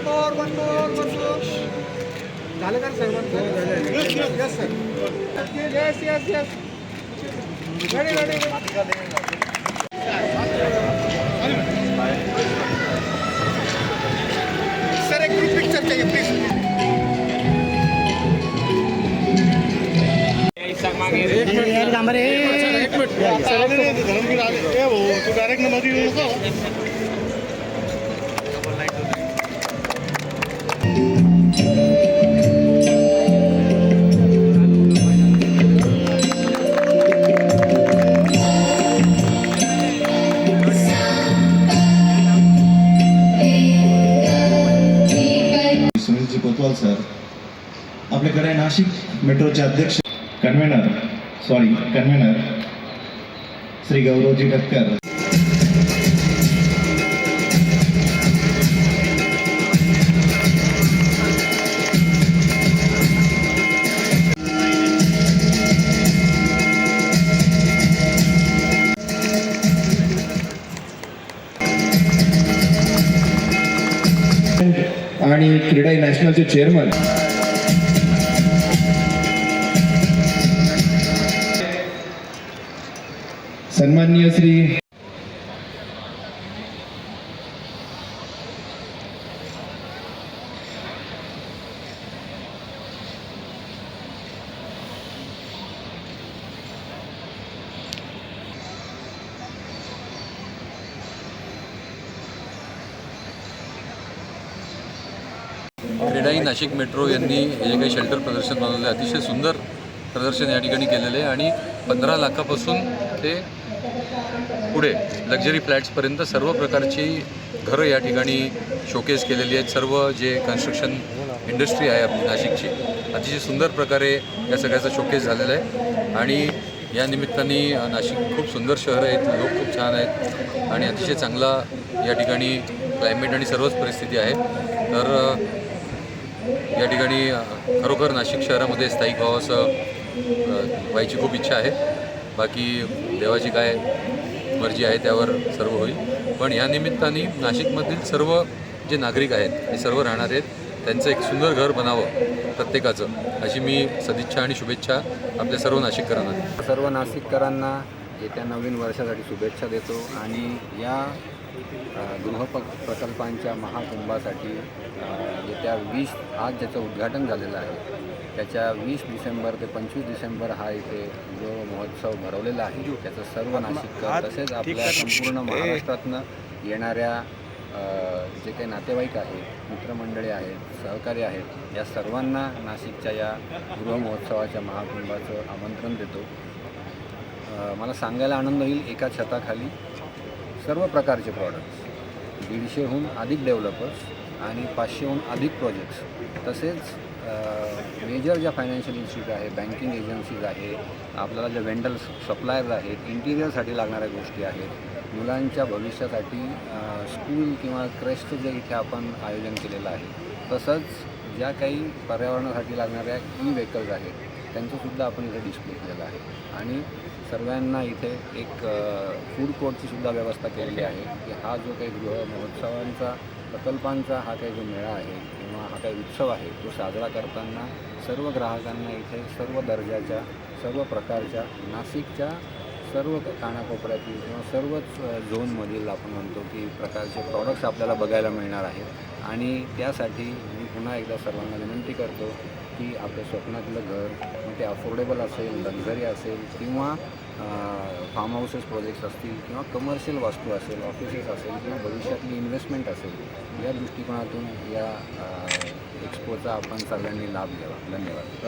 one more one more one more झालं का sir yes sir yes yes yes ready ready sir एक group picture चाहिए please Tu direct मध्ये येऊ नको सुनीलजी सर आपल्याकडे नाशिक मेट्रोचे अध्यक्ष convener sorry convener Shri Gauravji Thakkar आणि क्रीडा नॅशनलचे चेअरमन. सन्माननीय श्री क्रीडाई नाशिक मेट्रो यांनी हे जे काही शेल्टर प्रदर्शन बनवलं आहे अतिशय सुंदर प्रदर्शन या ठिकाणी केलेलं आहे आणि पंधरा लाखापासून ते पुढे लक्झरी फ्लॅट्सपर्यंत सर्व प्रकारची घरं या ठिकाणी शोकेस केलेली आहेत. सर्व जे कन्स्ट्रक्शन इंडस्ट्री आहे आपली नाशिकची अतिशय सुंदर प्रकारे या सगळ्याचा शोकेस झालेला आहे. आणि या निमित्ताने नाशिक खूप सुंदर शहर आहेत लोक खूप छान आहेत आणि अतिशय चांगला या ठिकाणी क्लायमेट आणि सर्वच परिस्थिती आहे. तर या ठिकाणी खरोखर नाशिक शहरामध्ये स्थायिक व्हावंसं व्हायची खूप इच्छा आहे. बाकी देवाची काय मर्जी आहे त्यावर सर्व होईल. पण या निमित्ताने नाशिकमधील सर्व जे नागरिक आहेत ते सर्व राहणार आहेत. त्यांचं एक सुंदर घर बनावं प्रत्येकाचं अशी मी सदिच्छा आणि शुभेच्छा आपल्या सर्व नाशिककरांना सर्व नाशिककरांना येत्या नवीन वर्षासाठी शुभेच्छा देतो आणि या अ, गृहप प्रकल्पांच्या महाकुंभासाठी येत्या वीस आज ज्याचं उद्घाटन झालेलं आहे त्याच्या वीस डिसेंबर ते पंचवीस डिसेंबर हा इथे जो महोत्सव भरवलेला आहे. त्याचं सर्व नाशिककर तसेच आपल्या संपूर्ण महाराष्ट्रातनं येणाऱ्या जे काही नातेवाईक आहेत मित्रमंडळी आहेत सहकारी आहेत या सर्वांना नाशिकच्या या गृहमहोत्सवाच्या महाकुंभाचं आमंत्रण देतो. मला सांगायला आनंद होईल एका छताखाली. सर्व प्रकारचे प्रॉडक्ट्स दीडशेहून अधिक डेव्हलपर्स आणि पाचशेहून अधिक प्रोजेक्ट्स तसेच मेजर ज्या फायनान्शियल इन्स्टिट्यूट आहे बँकिंग एजन्सीज आहे आपल्याला ज्या वेंडल सप्लायर्स आहेत इंटिरियरसाठी लागणाऱ्या गोष्टी आहेत मुलांच्या भविष्यासाठी स्कूल किंवा क्रेस्ट जे इथे आपण आयोजन केलेलं आहे तसंच ज्या काही पर्यावरणासाठी लागणाऱ्या ई व्हेकल्स आहेत त्यांचंसुद्धा आपण इथे डिस्प्ले केलेलं आहे. आणि सर्वांना इथे एक फूड कोर्टची सुद्धा व्यवस्था केलेली आहे की हा जो काही गृह महोत्सवांचा प्रकल्पांचा हा काही जो मेळा आहे किंवा हा काही उत्सव आहे तो साजरा करताना सर्व ग्राहकांना इथे सर्व दर्जाच्या सर्व प्रकारच्या नाशिकच्या सर्व कानाकोपऱ्यातील किंवा सर्वच झोनमधील आपण म्हणतो की प्रकारचे प्रॉडक्ट्स आपल्याला बघायला मिळणार आहेत. आणि त्यासाठी मी पुन्हा एकदा सर्वांना विनंती करतो की आपलं स्वप्नातलं घर मग ते अफोर्डेबल असेल लक्झरी असेल किंवा फार्म हाऊसेस प्रोजेक्ट्स असतील किंवा कमर्शियल वास्तू असेल ऑफिसेस असेल किंवा भविष्यातली इन्व्हेस्टमेंट असेल या दृष्टिकोनातून या एक्सपोचा आपण सगळ्यांनी लाभ घ्यावा. धन्यवाद.